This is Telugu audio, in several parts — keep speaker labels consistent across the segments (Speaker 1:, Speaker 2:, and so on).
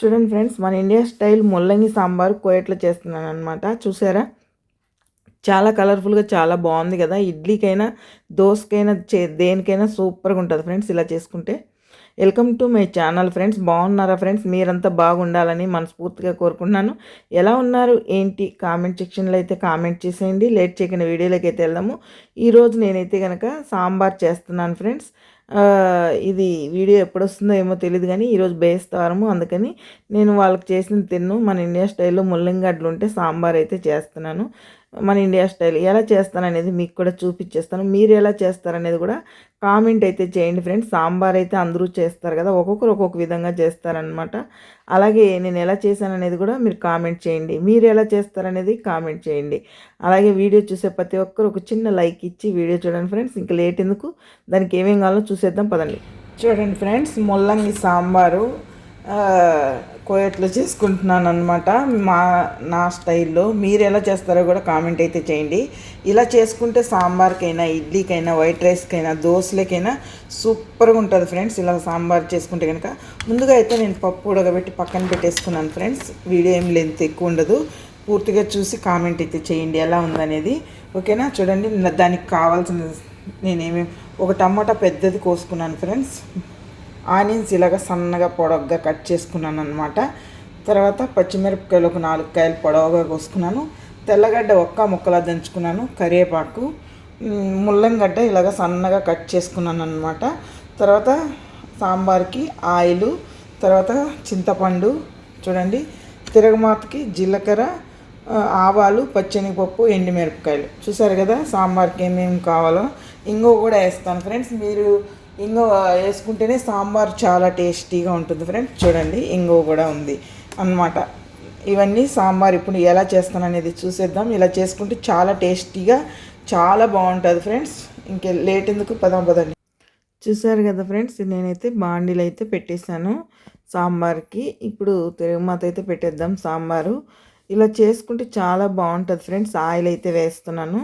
Speaker 1: చూడండి ఫ్రెండ్స్ మన ఇండియా స్టైల్ ముల్లంగి సాంబార్ కోయట్లో చేస్తున్నాను అనమాట చూసారా? చాలా కలర్ఫుల్గా చాలా బాగుంది కదా. ఇడ్లీకైనా దోసకైనా చే దేనికైనా సూపర్గా ఉంటుంది ఫ్రెండ్స్ ఇలా చేసుకుంటే. Welcome to my channel friends. బాగున్నారా ఫ్రెండ్స్? మీరంతా బాగుండాలని మనస్ఫూర్తిగా కోరుకుంటున్నాను. ఎలా ఉన్నారు? ఏంటి? కామెంట్ సెక్షన్లో అయితే కామెంట్ చేసేయండి. లేట్ చేయకుండా వీడియోలోకి అయితే వెళ్దాము. ఈరోజు నేనైతే కనుక సాంబార్ చేస్తున్నాను ఫ్రెండ్స్. ఇది వీడియో ఎప్పుడు వస్తుందో ఏమో తెలియదు కానీ ఈరోజు బేస్తారము అందుకని నేను వాళ్ళకి చేసిన తిన్ను. మన ఇండియా స్టైల్లో ముల్లంగడ్లు ఉంటే సాంబార్ అయితే చేస్తున్నాను. మన ఇండియా స్టైల్ ఎలా చేస్తాననేది మీకు కూడా చూపించేస్తాను మీరు ఎలా చేస్తారనేది కూడా కామెంట్ అయితే చేయండి ఫ్రెండ్స్. సాంబార్ అయితే అందరూ చేస్తారు కదా ఒక్కొక్కరు ఒక్కొక్క విధంగా చేస్తారనమాట అలాగే నేను ఎలా చేశాననేది కూడా మీరు కామెంట్ చేయండి. మీరు ఎలా చేస్తారనేది కామెంట్ చేయండి. అలాగే వీడియో చూసే ప్రతి ఒక్కరు ఒక చిన్న లైక్ ఇచ్చి వీడియో చూడండి ఫ్రెండ్స్. ఇంకా లేట్ ఎందుకు? దానికి ఏమేం కావాలో చూసేద్దాం పదండి. చూడండి ఫ్రెండ్స్ ముల్లంగి సాంబారు కోయట్లో చేసుకుంటున్నాను అనమాట మా నా స్టైల్లో మీరు ఎలా చేస్తారో కూడా కామెంట్ అయితే చేయండి. ఇలా చేసుకుంటే సాంబార్కైనా ఇడ్లీకైనా వైట్ రైస్కైనా దోశలకైనా సూపర్గా ఉంటుంది ఫ్రెండ్స్. ఇలా సాంబార్ చేసుకుంటే కనుక ముందుగా అయితే నేను పప్పు ఉడకబెట్టి పక్కన పెట్టేసుకున్నాను ఫ్రెండ్స్. వీడియో ఏం లెంత్ ఎక్కువ ఉండదు. పూర్తిగా చూసి కామెంట్ అయితే చేయండి ఎలా ఉందనేది. ఓకేనా? చూడండి దానికి కావాల్సిన నేనేమి ఒక టమాటా పెద్దది కోసుకున్నాను ఫ్రెండ్స్. ఆనియన్స్ ఇలాగ సన్నగా పొడవుగా కట్ చేసుకున్నాను అనమాట తర్వాత పచ్చిమిరపకాయలు ఒక నాలుగు కాయలు పొడవుగా కోసుకున్నాను. తెల్లగడ్డ ఒక్క ముక్కలా దంచుకున్నాను. కరివేపాకు ముల్లంగడ్డ ఇలాగ సన్నగా కట్ చేసుకున్నాను అనమాట తర్వాత సాంబార్కి ఆయిల్ తర్వాత చింతపండు చూడండి తిరగమాతకి జీలకర్ర ఆవాలు పచ్చనిపప్పు ఎండుమిరపకాయలు. చూసారు కదా సాంబార్కి ఏమేమి కావాలో? ఇంకో కూడా వేస్తాను. ఫ్రెండ్స్ మీరు ఇంగో వేసుకుంటేనే సాంబార్ చాలా టేస్టీగా ఉంటుంది ఫ్రెండ్స్ చూడండి ఇంగో కూడా ఉంది అనమాట ఇవన్నీ సాంబార్ ఇప్పుడు ఎలా చేస్తాను అనేది చూసేద్దాం. ఇలా చేసుకుంటే చాలా టేస్టీగా చాలా బాగుంటుంది ఫ్రెండ్స్. ఇంకే లేట్ ఎందుకు? పదం పదండి. చూసారు కదా ఫ్రెండ్స్ నేనైతే బాండీలు అయితే పెట్టేశాను సాంబార్కి. ఇప్పుడు తిరుగుమాత అయితే పెట్టేద్దాం సాంబారు. ఇలా చేసుకుంటే చాలా బాగుంటుంది ఫ్రెండ్స్. ఆయిల్ అయితే వేస్తున్నాను.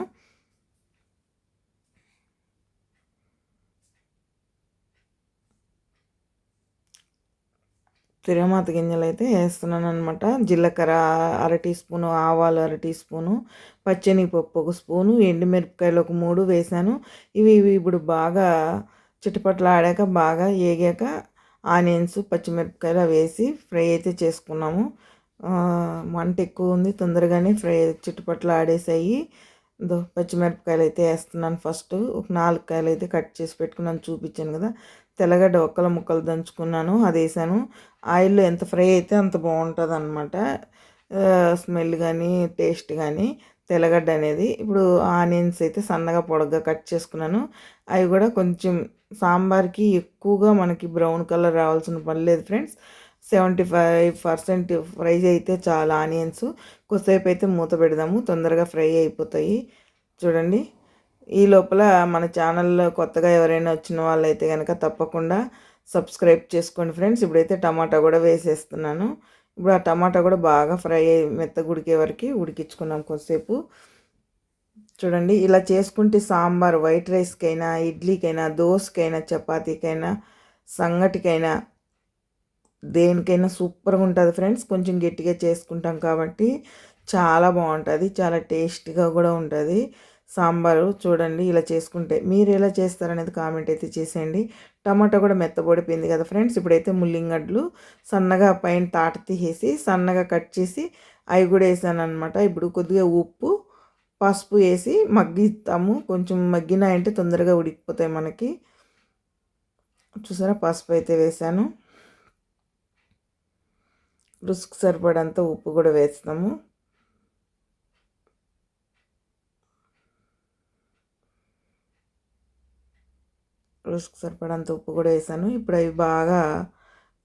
Speaker 1: తిరమాత గింజలు అయితే వేస్తున్నాను అనమాట జీలకర్ర అర టీ స్పూను ఆవాలు అర టీ స్పూను పచ్చనిపప్పు ఒక స్పూను ఎండుమిరపకాయలు ఒక మూడు వేసాను. ఇవి ఇవి ఇప్పుడు బాగా చిటపట్లు ఆడాక బాగా ఏగాక ఆనియన్స్ పచ్చిమిరపకాయలు వేసి ఫ్రై అయితే చేసుకున్నాము. మంట ఎక్కువ ఉంది తొందరగానే ఫ్రై చిట్టుపట్లు ఆడేసాయి పచ్చిమిరపకాయలు అయితే వేస్తున్నాను ఫస్ట్. ఒక నాలుగు కాయలు అయితే కట్ చేసి పెట్టుకున్నాను చూపించాను కదా. తెల్లగడ్డ ఒక్కల ముక్కలు దంచుకున్నాను అది వేసాను. ఆయిల్లో ఎంత ఫ్రై అయితే అంత బాగుంటుంది అనమాట స్మెల్ కానీ టేస్ట్ కానీ తెల్లగడ్డ అనేది. ఇప్పుడు ఆనియన్స్ అయితే సన్నగా పొడగ్గా కట్ చేసుకున్నాను. అవి కూడా కొంచెం సాంబార్కి ఎక్కువగా మనకి బ్రౌన్ కలర్ రావాల్సిన పని లేదు friends. Seventy five percent fry అయితే చాలా ఆనియన్స్. కొద్దిసేపు అయితే మూత పెడదాము తొందరగా ఫ్రై అయిపోతాయి. చూడండి. ఈ లోపల మన ఛానల్లో కొత్తగా ఎవరైనా వచ్చిన వాళ్ళైతే కనుక తప్పకుండా సబ్స్క్రైబ్ చేసుకోండి ఫ్రెండ్స్. ఇప్పుడైతే టమాటా కూడా వేసేస్తున్నాను. ఇప్పుడు ఆ టమాటా కూడా బాగా ఫ్రై అయ్యి మెత్త ఉడికే వరకు ఉడికించుకున్నాం కొద్దిసేపు. చూడండి ఇలా చేసుకుంటే సాంబార్ వైట్ రైస్కైనా ఇడ్లీకైనా దోశకైనా చపాతీకైనా సంగటికైనా దేనికైనా సూపర్గా ఉంటుంది ఫ్రెండ్స్. కొంచెం గట్టిగా చేసుకుంటాం కాబట్టి చాలా బాగుంటుంది చాలా టేస్టీగా కూడా ఉంటుంది. సాంబారు చూడండి ఇలా చేసుకుంటే మీరు ఎలా చేస్తారనేది కామెంట్ అయితే చేసేయండి. టమాటా కూడా మెత్తబడిపోయింది కదా ఫ్రెండ్స్ ఇప్పుడైతే ముల్లింగడ్లు సన్నగా పైన తాట తీసేసి సన్నగా కట్ చేసి అవి కూడా వేసాను అనమాట ఇప్పుడు కొద్దిగా ఉప్పు పసుపు వేసి మగ్గిస్తాము. కొంచెం మగ్గినాయంటే తొందరగా ఉడికిపోతాయి మనకి. చూసారా? పసుపు అయితే వేసాను. రుసుకు సరిపడంత ఉప్పు కూడా వేస్తాము. రుసుకు సరిపడంత ఉప్పు కూడా వేసాను. ఇప్పుడు అవి బాగా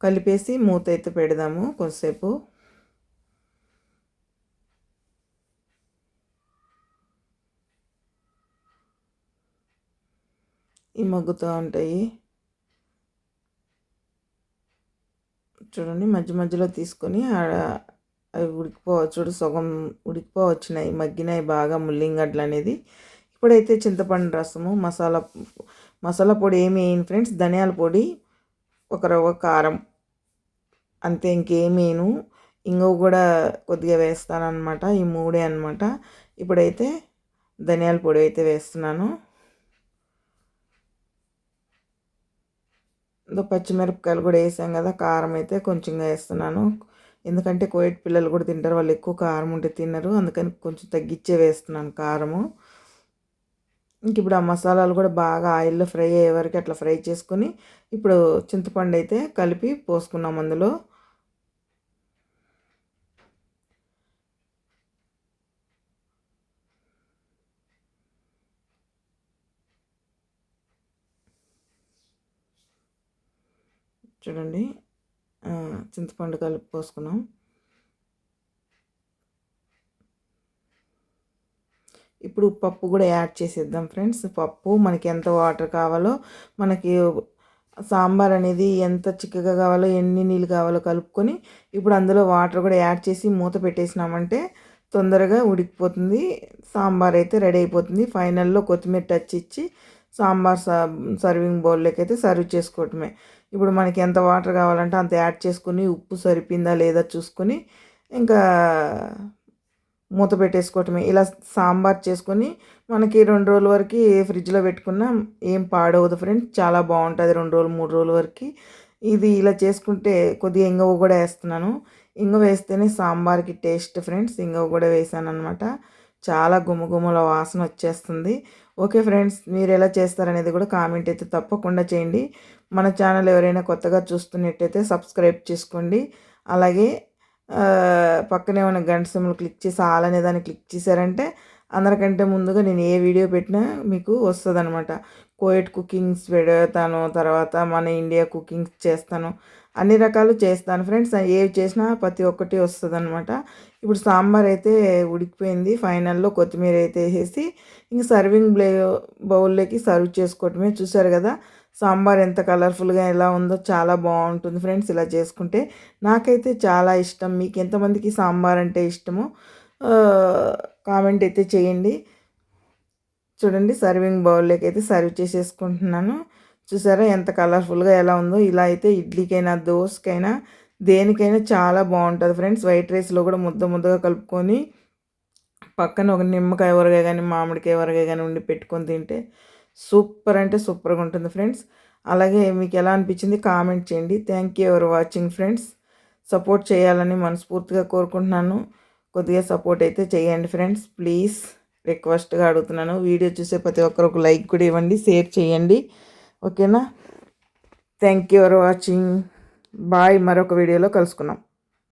Speaker 1: కలిపేసి మూత అయితే పెడదాము కొద్దిసేపు ఈ మగ్గుతూ ఉంటాయి. చూడండి మధ్య మధ్యలో తీసుకొని అవి ఉడికిపోవచ్చు సగం ఉడికిపోవచ్చినాయి మగ్గినాయి బాగా ముల్లింగడ్లు అనేది ఇప్పుడైతే చింతపండు రసము మసాలా మసాలా పొడి ఏమి వేయను ఫ్రెండ్స్ ధనియాల పొడి ఒక రవ్వ కారం. అంతే ఇంకేమేను ఇంగువ కూడా కొద్దిగా వేస్తాను అనమాట ఈ మూడే అనమాట ఇప్పుడైతే ధనియాల పొడి అయితే వేస్తున్నాను. పచ్చిమిరపకాయలు కూడా వేసాం కదా కారం అయితే కొంచెంగా వేస్తున్నాను. ఎందుకంటే కోవిడ్ పిల్లలు కూడా తింటారు వాళ్ళు ఎక్కువ కారం ఉంటే తినరు. అందుకని కొంచెం తగ్గించే వేస్తున్నాను కారము. ఇంక ఇప్పుడు ఆ మసాలాలు కూడా బాగా ఆయిల్లో ఫ్రై అయ్యే వరకు అట్లా ఫ్రై చేసుకొని ఇప్పుడు చింతపండు అయితే కలిపి పోసుకున్నాం అందులో. చూడండి. చింతపండు కలిపి పోసుకున్నాం. ఇప్పుడు పప్పు కూడా యాడ్ చేసేద్దాం ఫ్రెండ్స్. పప్పు మనకి ఎంత వాటర్ కావాలో మనకి సాంబార్ అనేది ఎంత చిక్కగా కావాలో ఎన్ని నీళ్ళు కావాలో కలుపుకొని ఇప్పుడు అందులో వాటర్ కూడా యాడ్ చేసి మూత పెట్టేసినామంటే తొందరగా ఉడికిపోతుంది. సాంబార్ అయితే రెడీ అయిపోతుంది. ఫైనల్లో కొత్తిమీర టచ్ ఇచ్చి సాంబార్ సర్వింగ్ బౌల్లోకి అయితే సర్వ్ చేసుకోవటమే. ఇప్పుడు మనకి ఎంత వాటర్ కావాలంటే అంత యాడ్ చేసుకుని ఉప్పు సరిపోయిందా లేదా చూసుకొని ఇంకా మూత పెట్టేసుకోవటమే. ఇలా సాంబార్ చేసుకొని మనకి రెండు రోజుల వరకు ఫ్రిడ్జ్లో పెట్టుకున్నా ఏం పాడవదు ఫ్రెండ్స్. చాలా బాగుంటుంది రెండు రోజులు మూడు రోజుల వరకు. ఇది ఇలా చేసుకుంటే కొద్దిగా ఇంగవ కూడా వేస్తున్నాను. ఇంగ వేస్తేనే సాంబార్కి టేస్ట్ ఫ్రెండ్స్. ఇంగవ కూడా వేసాను అనమాట చాలా గుమగుమల వాసన వచ్చేస్తుంది. ఓకే ఫ్రెండ్స్ మీరు ఎలా చేస్తారనేది కూడా కామెంట్ అయితే తప్పకుండా చేయండి. మన ఛానల్ ఎవరైనా కొత్తగా చూస్తున్నట్టయితే సబ్స్క్రైబ్ చేసుకోండి. అలాగే పక్కనే ఉన్న గంట సిమ్లు క్లిక్ చేసి ఆల్ అనే దాన్ని క్లిక్ చేశారంటే అందరికంటే ముందుగా నేను ఏ వీడియో పెట్టినా మీకు వస్తుంది అనమాట కోయట్ కుకింగ్స్ పెడతాను తర్వాత మన ఇండియా కుకింగ్స్ చేస్తాను అన్ని రకాలు చేస్తాను ఫ్రెండ్స్. ఏవి చేసినా ప్రతి ఒక్కటి వస్తుంది అనమాట ఇప్పుడు సాంబార్ అయితే ఉడికిపోయింది ఫైనల్లో కొత్తిమీర అయితే వేసేసి ఇంక సర్వింగ్ బ్లే బౌల్లోకి సర్వ్ చేసుకోవటమే. చూసారు కదా సాంబార్ ఎంత కలర్ఫుల్గా ఎలా ఉందో చాలా బాగుంటుంది ఫ్రెండ్స్ ఇలా చేసుకుంటే. నాకైతే చాలా ఇష్టం. మీకు ఎంతమందికి సాంబార్ అంటే ఇష్టమో కామెంట్ అయితే చేయండి. చూడండి సర్వింగ్ బౌల్లోకి అయితే సర్వ్ చేసేసుకుంటున్నాను. చూసారా ఎంత కలర్ఫుల్గా ఎలా ఉందో. ఇలా అయితే ఇడ్లీకైనా దోశకైనా దేనికైనా చాలా బాగుంటుంది ఫ్రెండ్స్. వైట్ రైస్లో కూడా ముద్ద ముద్దగా కలుపుకొని పక్కన ఒక నిమ్మకాయ ఊరగాయ కానీ మామిడికాయ ఊరగాయ కానీ ఉండి పెట్టుకొని తింటే సూపర్ అంటే సూపర్గా ఉంటుంది ఫ్రెండ్స్. అలాగే మీకు ఎలా అనిపించింది కామెంట్ చేయండి. Thank you ever watching friends support చేయాలని మనస్ఫూర్తిగా కోరుకుంటున్నాను. కొద్దిగా సపోర్ట్ అయితే చేయండి ఫ్రెండ్స్. ప్లీజ్ రిక్వెస్ట్గా అడుగుతున్నాను. వీడియో చూసే ప్రతి ఒక్కరు ఒక లైక్ కూడా ఇవ్వండి. షేర్ చేయండి. ఓకేనా thank you for watching bye మరొక వీడియోలో కలుసుకున్నాం